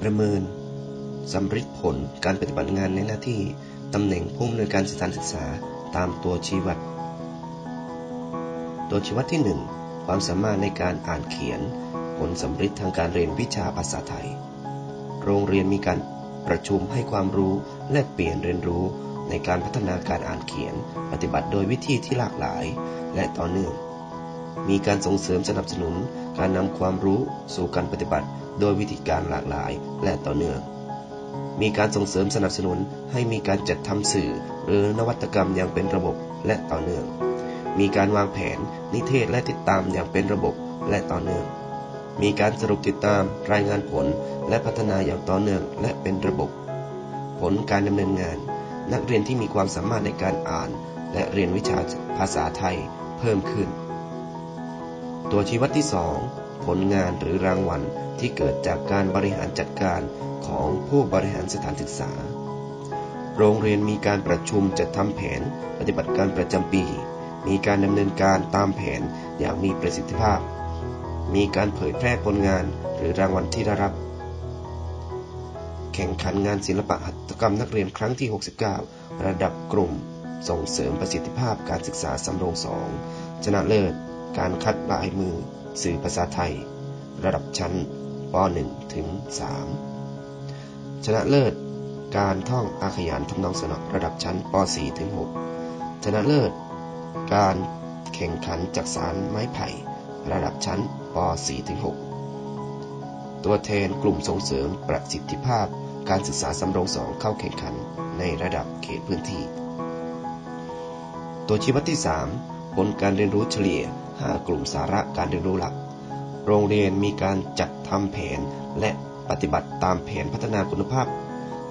ประเมินสำริดผลการปฏิบัติงานในหน้าที่ตำแหน่งผู้อำนวยการสถานศึกษาตามตัวชี้วัด ตัวชี้วัดที่ 1 ความสามารถในการอ่านเขียน ผลสำริดทางการเรียนวิชาภาษาไทย โรงเรียนมีการประชุมให้ความรู้และเปลี่ยนเรียนรู้ในการพัฒนาการอ่านเขียน ปฏิบัติโดยวิธีที่หลากหลาย และต่อเนื่อง มีการส่งเสริมสนับสนุนการนำความรู้สู่การปฏิบัติ โดยวิธีการหลากหลายและต่อเนื่อง มีการส่งเสริมสนับสนุนให้มีการจัดทำสื่อ หรือนวัตกรรมอย่างเป็นระบบและต่อเนื่อง มีการวางแผน นิเทศและติดตามอย่างเป็นระบบและต่อเนื่อง มีการสรุปติดตามรายงานผลและพัฒนาอย่างต่อเนื่องและเป็นระบบ ผลการดำเนินงาน นักเรียนที่มีความสามารถในการอ่าน และเรียนวิชาภาษาไทยเพิ่มขึ้น ตัวชี้วัดที่ 2 ผลงานหรือรางวัลที่เกิดจากการบริหารจัดการของผู้บริหารสถานศึกษา โรงเรียนมีการประชุมจัดทำแผนปฏิบัติการประจำปี มีการดำเนินการตามแผนอย่างมีประสิทธิภาพ มีการเผยแพร่ผลงานหรือรางวัลที่ได้รับ แข่งขันงานศิลปะหัตถกรรมนักเรียนครั้งที่ 69 ระดับกลุ่ม ส่งเสริมประสิทธิภาพการศึกษาสำโรงสองชนะเลิศ การคัดลายมือสื่อภาษาไทย ระดับชั้นป .1 ถึง 3 ชนะเลิศ การท่องอาขยานทำนองสนอระดับชั้นป .4 ถึง 6 ชนะเลิศ การแข่งขันจักสารไม้ไผ่ ระดับชั้นป .4 ถึง 6 ตัวแทนกลุ่มส่งเสริมประสิทธิภาพการศึกษาสำโรงสองเข้าแข่งขันในระดับเขตพื้นที่ ตัวชี้วัดที่ 3 ผลการเรียนรู้เฉลี่ย 5 กลุ่มสาระการเรียนรู้หลัก โรงเรียนมีการจัดทำแผนและปฏิบัติตามแผนพัฒนาคุณภาพ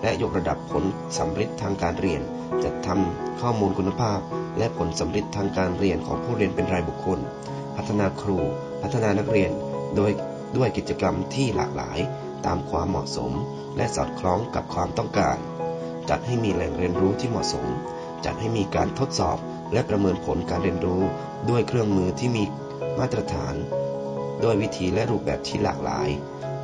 และยกระดับผลสำเร็จทางการเรียน จัดทำข้อมูลคุณภาพ และผลสำเร็จทางการเรียนของผู้เรียนเป็นรายบุคคล พัฒนาครู พัฒนานักเรียน โดยด้วยกิจกรรมที่หลากหลาย ตามความเหมาะสม และสอดคล้องกับความต้องการ จัดให้มีแหล่งเรียนรู้ที่เหมาะสม จัดให้มีการทดสอบ และประเมินผลการเรียนรู้ด้วยเครื่องมือที่มีมาตรฐานด้วยวิธีและรูปแบบที่หลากหลาย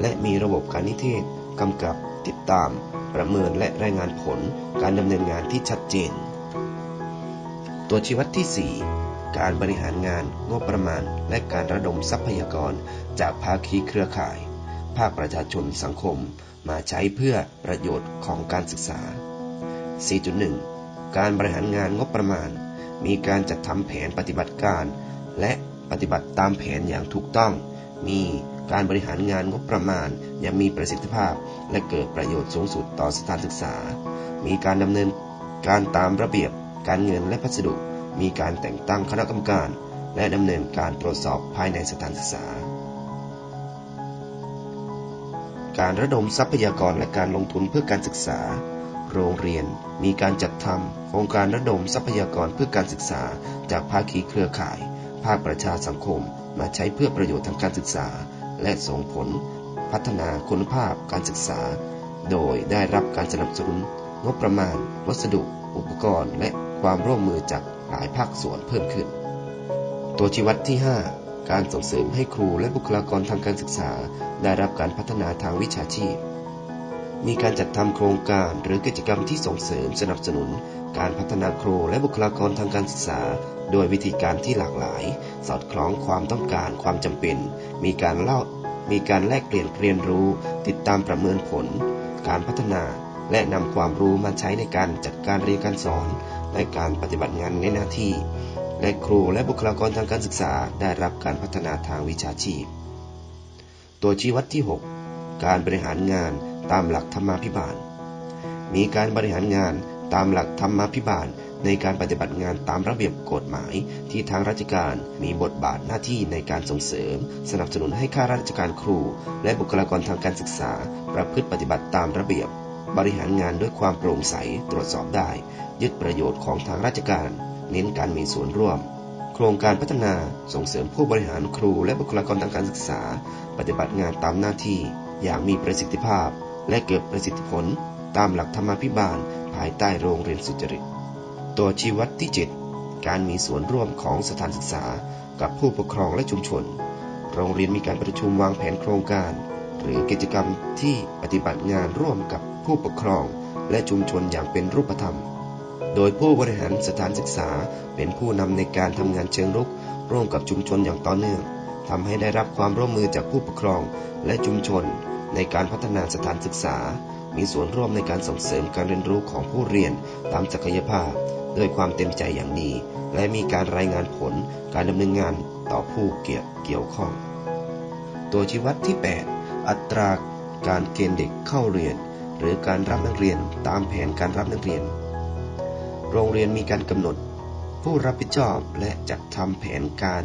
และมีระบบการนิเทศกำกับติดตาม ประเมินและรายงานผลการดำเนินงานที่ชัดเจน ตัวชี้วัดที่ 4 การบริหารงานงบประมาณ และการระดมทรัพยากร จากภาคีเครือข่าย ภาคประชาชนสังคม มาใช้เพื่อประโยชน์ของการศึกษา 4.1 การบริหารงานงบประมาณ มีการจัดทำแผนปฏิบัติการ และปฏิบัติตามแผนอย่างถูกต้อง มีการบริหารงานงบประมาณอย่างมีประสิทธิภาพ และเกิดประโยชน์สูงสุดต่อสถานศึกษา มีการดำเนินการตามระเบียบ การเงินและพัสดุ มีการแต่งตั้งคณะกรรมการ และดำเนินการตรวจสอบภายในสถานศึกษา การระดมทรัพยากรและการลงทุนเพื่อการศึกษา โรงเรียน มีการจัดทำโครงการระดมทรัพยากรเพื่อการศึกษา จากภาคีเครือข่าย ภาคประชาสังคม มาใช้เพื่อประโยชน์ทางการศึกษา และส่งผล พัฒนาคุณภาพการศึกษา โดยได้รับการสนับสนุน งบประมาณ วัสดุ อุปกรณ์ และความร่วมมือจากหลายภาคส่วนเพิ่มขึ้น ตัวชี้วัดที่ 5 การส่งเสริมให้ครูและบุคลากรทางการศึกษา ได้รับการพัฒนาทางวิชาชีพ มีการจัดทำโครงการหรือกิจกรรมที่ส่งเสริมสนับสนุน การพัฒนาครูและบุคลากรทางการศึกษา โดยวิธีการที่หลากหลาย สอดคล้องความต้องการความจำเป็น มีการเล่ามีการแลกเปลี่ยนเรียนรู้ ติดตามประเมินผล การพัฒนา และนำความรู้มาใช้ในการจัดการเรียนการสอน และการปฏิบัติงานในหน้าที่ และครูและบุคลากรทางการศึกษาได้รับการพัฒนาทางวิชาชีพ ตัวชี้วัดที่ 6 การบริหารงาน ตามหลักธรรมาภิบาล มีการบริหารงานตามหลักธรรมาภิบาล ในการปฏิบัติงานตามระเบียบกฎหมายที่ทางราชการมีบทบาทหน้าที่ในการส่งเสริม สนับสนุนให้ข้าราชการครู และบุคลากรทางการศึกษา ประพฤติปฏิบัติตามระเบียบ บริหารงานด้วยความโปร่งใสตรวจสอบได้ ยึดประโยชน์ของทางราชการ เน้นการมีส่วนร่วมโครงการพัฒนาส่งเสริมผู้บริหารครูและบุคลากรทางการศึกษา ปฏิบัติงานตามหน้าที่อย่างมีประสิทธิภาพ และเกิดประสิทธิผลตามหลักธรรมาภิบาลภายใต้โรงเรียนสุจริต ตัวชี้วัดที่ 7 การมีส่วนร่วมของสถานศึกษากับผู้ปกครองและชุมชน โรงเรียนมีการประชุมวางแผนโครงการ หรือกิจกรรมที่ปฏิบัติงานร่วมกับผู้ปกครอง และชุมชนอย่างเป็นรูปธรรม โดยผู้บริหารสถานศึกษาเป็นผู้นำในการทำงานเชิงรุก ร่วมกับชุมชนอย่างต่อเนื่องทำให้ได้รับความร่วมมือจากผู้ปกครองและชุมชน ในการพัฒนาสถานศึกษา มีส่วนร่วมในการส่งเสริมการเรียนรู้ของผู้เรียนตามศักยภาพ ด้วยความเต็มใจอย่างดี และมีการรายงานผลการดำเนินงานต่อผู้เกี่ยวเกี่ยวข้อง ตัวชี้วัดที่ 8 อัตราการเกณฑ์เด็กเข้าเรียน หรือการรับนักเรียนตามแผนการรับนักเรียน โรงเรียนมีการกำหนด ผู้รับผิดชอบและจัดทำแผนการ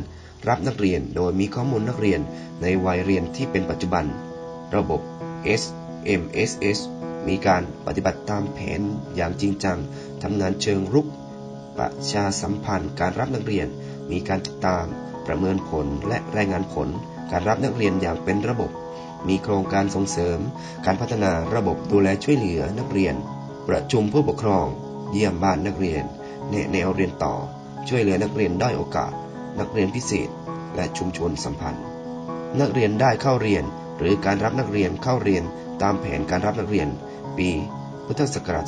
รับนักเรียนโดยมีข้อมูลนักเรียนในวัยเรียนที่เป็นปัจจุบัน ระบบ SMSS มีการปฏิบัติตามแผนอย่างจริงจัง ทำงานเชิงรุก ประชาสัมพันธ์ การรับนักเรียน มีการติดตาม ประเมินผล และรายงานผล การรับนักเรียนอย่างเป็นระบบ มีโครงการส่งเสริม การพัฒนาระบบดูแลช่วยเหลือนักเรียน ประชุมผู้ปกครอง เยี่ยมบ้านนักเรียน แนะแนวเรียนต่อ ช่วยเหลือนักเรียนด้อยโอกาส นักเรียนพิเศษ และชุมชนสัมพันธ์ นักเรียนได้เข้าเรียน หรือการรับนักเรียนเข้าเรียนตามแผนการรับนักเรียน ปี พุทธศักราช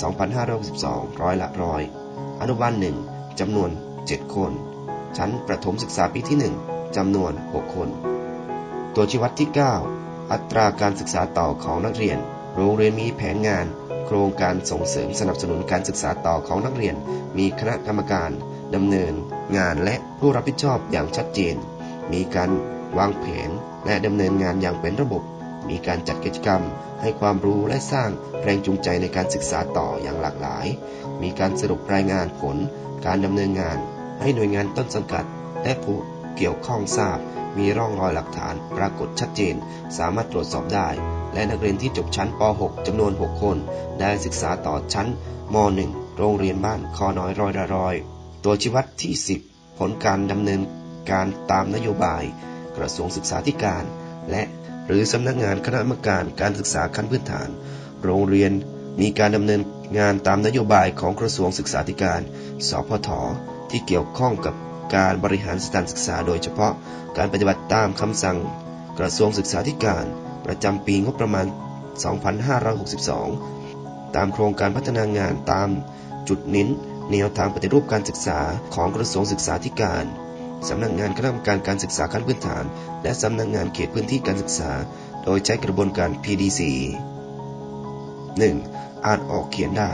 2562 ร้อยละร้อย อนุบาลหนึ่งจำนวน 7 คน ชั้นประถมศึกษาปีที่ 1จำนวน 6 คน ตัวชี้วัดที่ 9 อัตราการศึกษาต่อของนักเรียน โรงเรียนมีแผนงาน โครงการส่งเสริมสนับสนุนการศึกษาต่อของนักเรียน มีคณะกรรมการดำเนิน งานและผู้รับผิดชอบอย่างชัดเจน มีการ วางแผนและดำเนินงานอย่างเป็นระบบ มีการจัดกิจกรรม ให้ความรู้และสร้างแรงจูงใจในการศึกษาต่ออย่างหลากหลาย มีการสรุปรายงานผล การดำเนินงาน ให้หน่วยงานต้นสังกัด และผู้เกี่ยวข้องทราบ มีร่องรอยหลักฐานปรากฏชัดเจน สามารถตรวจสอบได้ และนักเรียนที่จบชั้นป .6 จำนวน 6 คน ได้ศึกษาต่อชั้นม .1 โรงเรียนบ้านคอน้อยร้อยละร้อย ตัวชี้วัดที่ 10 ผลการดำเนินการตามนโยบาย กระทรวงศึกษาธิการ และหรือสำนักงานคณะกรรมการการศึกษาขั้นพื้นฐาน โรงเรียนมีการดำเนินงานตามนโยบายของกระทรวงศึกษาธิการ สพท ที่เกี่ยวข้องกับการบริหารสถานศึกษา โดยเฉพาะการปฏิบัติตามคำสั่ง กระทรวงศึกษาธิการ ประจำปีงบประมาณ 2562 ตามโครงการพัฒนางานตามจุดเน้นแนวทางปฏิรูปการศึกษาของกระทรวงศึกษาธิการ สำนักงานคณะกรรมการการศึกษาขั้นพื้นฐาน และสำนักงานเขตพื้นที่การศึกษา โดยใช้กระบวนการ PDC 1. อ่านออกเขียนได้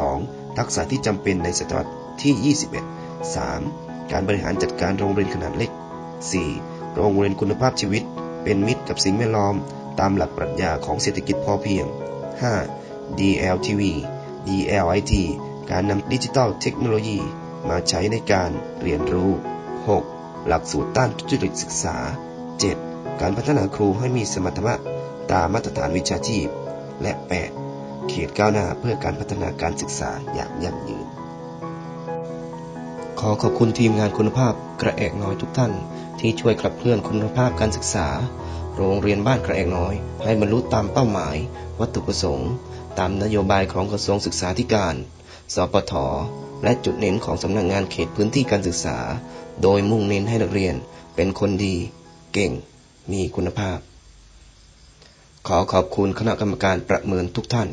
2. ทักษะที่จำเป็นในศตวรรษที่ 21 3. การบริหารจัดการโรงเรียนขนาดเล็ก 4. โรงเรียนคุณภาพชีวิต เป็นมิตรกับสิ่งแวดล้อม ตามหลักปรัชญาของเศรษฐกิจพอเพียง 5. DLTV DLIT การนำดิจิทัลเทคโนโลยี มาใช้ในการเรียนรู้ 6. หลักสูตรต้านทุจริตศึกษา 7. การพัฒนาครูให้มีสมรรถนะตามมาตรฐานวิชาชีพ และ 8. เขตก้าวหน้าเพื่อการพัฒนาการศึกษาอย่างยั่งยืน ขอขอบคุณทีมงานคุณภาพกระแอกน้อยทุกท่าน ที่ช่วยขับเคลื่อนคุณภาพการศึกษา โรงเรียนบ้านกระแอกน้อย ให้บรรลุตามเป้าหมาย วัตถุประสงค์ ตามนโยบายของกระทรวงศึกษาธิการ สปทและจุดเน้นของสำนักงานเขตพื้นที่การศึกษา โดยมุ่งเน้นให้นักเรียนเป็นคนดี เก่ง มีคุณภาพ ขอขอบคุณคณะกรรมการประเมินทุกท่าน